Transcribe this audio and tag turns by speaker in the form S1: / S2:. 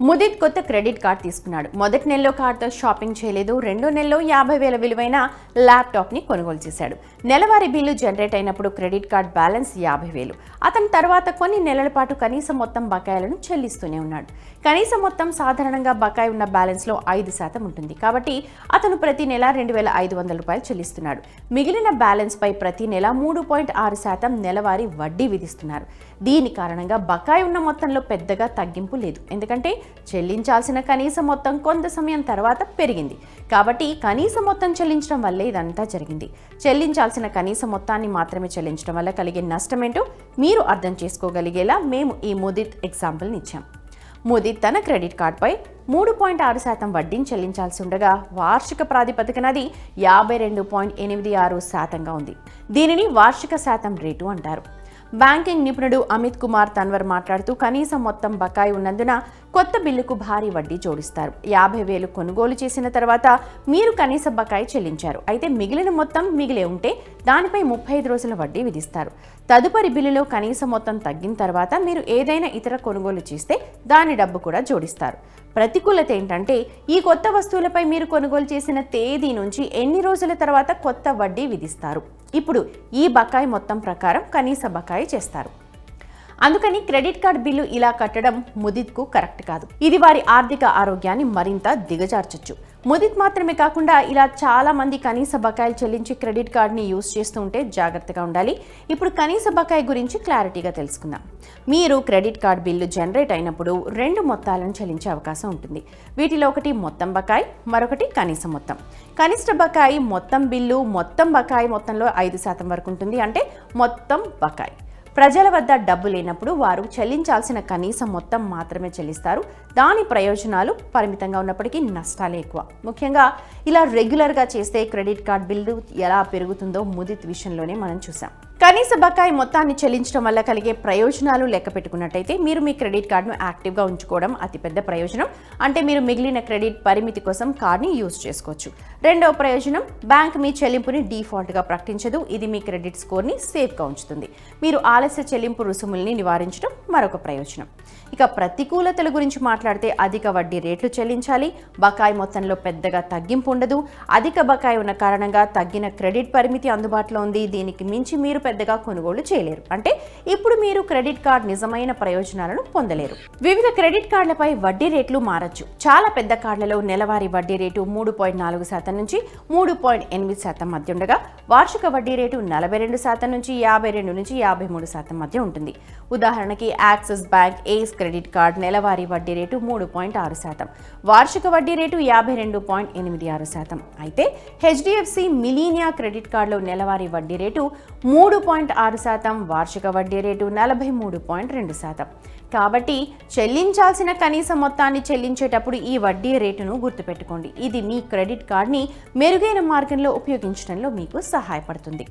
S1: ముదిత్ కొత్త credit card తీసుకున్నాడు. మొదటి నెలలో కార్డుతో షాపింగ్ చేయలేదు. రెండో నెలలో యాభై వేల విలువైన ల్యాప్టాప్ని కొనుగోలు చేశాడు. నెలవారీ బిల్లు జనరేట్ అయినప్పుడు క్రెడిట్ కార్డ్ బ్యాలెన్స్ యాభై వేలు. అతని తర్వాత కొన్ని నెలల పాటు కనీస మొత్తం బకాయిలను చెల్లిస్తూనే ఉన్నాడు. కనీస మొత్తం సాధారణంగా బకాయి ఉన్న బ్యాలెన్స్లో ఐదు శాతం ఉంటుంది. కాబట్టి అతను ప్రతి నెల రెండు వేల ఐదు వందల రూపాయలు చెల్లిస్తున్నాడు. మిగిలిన బ్యాలెన్స్పై ప్రతి నెల మూడు పాయింట్ ఆరు శాతం నెలవారీ వడ్డీ విధిస్తున్నారు. దీని కారణంగా బకాయి ఉన్న మొత్తంలో పెద్దగా తగ్గింపు లేదు. ఎందుకంటే చెల్లించాల్సిన కనీస మొత్తం కొంత సమయం తర్వాత పెరిగింది. కాబట్టి కనీస మొత్తం చెల్లించడం వల్లే ఇదంతా జరిగింది. చెల్లించాల్సిన కనీస మొత్తాన్ని మాత్రమే చెల్లించడం వల్ల కలిగే నష్టమేంటో మీరు అర్థం చేసుకోగలిగేలా మేము ఈ ముదిత్ ఎగ్జాంపుల్ని ఇచ్చాం. మోదీ తన క్రెడిట్ కార్డుపై మూడు పాయింట్ ఆరు శాతం వడ్డీని చెల్లించాల్సి ఉండగా వార్షిక ప్రాతిపదికన అది యాభై రెండు పాయింట్ ఎనిమిది ఆరు శాతంగా ఉంది. దీనిని వార్షిక శాతం రేటు అంటారు. బ్యాంకింగ్ నిపుణుడు అమిత్ కుమార్ తన్వర్ మాట్లాడుతూ కనీసం మొత్తం బకాయి ఉన్నందున కొత్త బిల్లుకు భారీ వడ్డీ జోడిస్తారు. యాభై వేలు కొనుగోలు చేసిన తర్వాత మీరు కనీస బకాయి చెల్లించారు. అయితే మిగిలిన మొత్తం మిగిలే ఉంటే దానిపై ముప్పై ఐదు రోజుల వడ్డీ విధిస్తారు. తదుపరి బిల్లులో కనీస మొత్తం తగ్గిన తర్వాత మీరు ఏదైనా ఇతర కొనుగోలు చేస్తే దాని డబ్బు కూడా జోడిస్తారు. ప్రతికూలత ఏంటంటే ఈ కొత్త వస్తువులపై మీరు కొనుగోలు చేసిన తేదీ నుంచి ఎన్ని రోజుల తర్వాత కొత్త వడ్డీ విధిస్తారు. ఇప్పుడు ఈ బకాయి మొత్తం ప్రకారం కనీస బకాయి చేస్తారు. అందుకని క్రెడిట్ కార్డ్ బిల్లు ఇలా కట్టడం ముదిత్కు కరెక్ట్ కాదు. ఇది వారి ఆర్థిక ఆరోగ్యాన్ని మరింత దిగజార్చొచ్చు. ముదిత్ మాత్రమే కాకుండా ఇలా చాలా మంది కనీస బకాయిలు చెల్లించి క్రెడిట్ కార్డ్ని యూజ్ చేస్తూ ఉంటే జాగ్రత్తగా ఉండాలి. ఇప్పుడు కనీస బకాయి గురించి క్లారిటీగా తెలుసుకుందాం. మీరు క్రెడిట్ కార్డ్ బిల్లు జనరేట్ అయినప్పుడు రెండు మొత్తాలను చెల్లించే అవకాశం ఉంటుంది. వీటిలో ఒకటి మొత్తం బకాయి మరొకటి కనీస మొత్తం. కనిష్ట బకాయి మొత్తం బిల్లు మొత్తం బకాయి మొత్తంలో ఐదు శాతం వరకు ఉంటుంది. అంటే మొత్తం బకాయి. ప్రజల వద్ద డబ్బు లేనప్పుడు వారు చెల్లించాల్సిన కనీస మొత్తం మాత్రమే చెల్లిస్తారు. దాని ప్రయోజనాలు పరిమితంగా ఉన్నప్పటికీ నష్టాలే ఎక్కువ. ముఖ్యంగా ఇలా రెగ్యులర్గా చేస్తే క్రెడిట్ కార్డ్ బిల్లు ఎలా పెరుగుతుందో ముదిత్ విషయంలోనే మనం చూసాం కనీస బకాయి మొత్తాన్ని చెల్లించడం వల్ల కలిగే ప్రయోజనాలు లెక్క పెట్టుకున్నట్టయితే మీరు మీ క్రెడిట్ కార్డును యాక్టివ్గా ఉంచుకోవడం అతిపెద్ద ప్రయోజనం. అంటే మీరు మిగిలిన క్రెడిట్ పరిమితి కోసం కార్డ్ని యూజ్ చేసుకోవచ్చు. రెండవ ప్రయోజనం బ్యాంక్ మీ చెల్లింపుని డీఫాల్ట్గా ప్రకటించదు. ఇది మీ క్రెడిట్ స్కోర్ని సేఫ్గా ఉంచుతుంది. మీరు ఆలస్య చెల్లింపు రుసుముల్ని నివారించడం మరొక ప్రయోజనం. ఇక ప్రతికూలతల గురించి మాట్లాడితే అధిక వడ్డీ రేట్లు చెల్లించాలి. బకాయి మొత్తంలో పెద్దగా తగ్గింపు ఉండదు. అధిక బకాయి ఉన్న కారణంగా తగ్గిన క్రెడిట్ పరిమితి అందుబాటులో ఉంది. దీనికి మించి మీరు పెద్దగా కొనుగోలు చేయలేరు. అంటే ఇప్పుడు మీరు క్రెడిట్ కార్డ్ నిజమైన ప్రయోజనాలను పొందలేరు. వివిధ క్రెడిట్ కార్డులపై వడ్డీ రేట్లు మారచ్చు. చాలా పెద్ద కార్డులలో నెలవారీ వడ్డీ రేటు మూడు పాయింట్ నాలుగు శాతం నుంచి మూడు పాయింట్ ఎనిమిది శాతం మధ్య ఉండగా వార్షిక వడ్డీ రేటు నలభై రెండు శాతం నుంచి యాభై రెండు నుంచి యాభై మూడు శాతం మధ్య ఉంటుంది. ఉదాహరణకి Axis bank ace credit card నెలవారీ వడ్డీ రేటు మూడు పాయింట్ ఆరు శాతం. వార్షిక వడ్డీ రేటు యాభై రెండు పాయింట్ ఎనిమిది ఆరు శాతం. అయితే హెచ్డిఎఫ్సి మిలీనియా క్రెడిట్ కార్డులో నెలవారీ వడ్డీ రేటు మూడు పాయింట్ ఆరు శాతం వార్షిక వడ్డీ రేటు నలభై మూడు పాయింట్ రెండు శాతం. కాబట్టి చెల్లించాల్సిన కనీస మొత్తాన్ని చెల్లించేటప్పుడు ఈ వడ్డీ రేటును గుర్తుపెట్టుకోండి. ఇది మీ క్రెడిట్ కార్డ్ని మెరుగైన మార్గంలో ఉపయోగించడంలో మీకు సహాయపడుతుంది.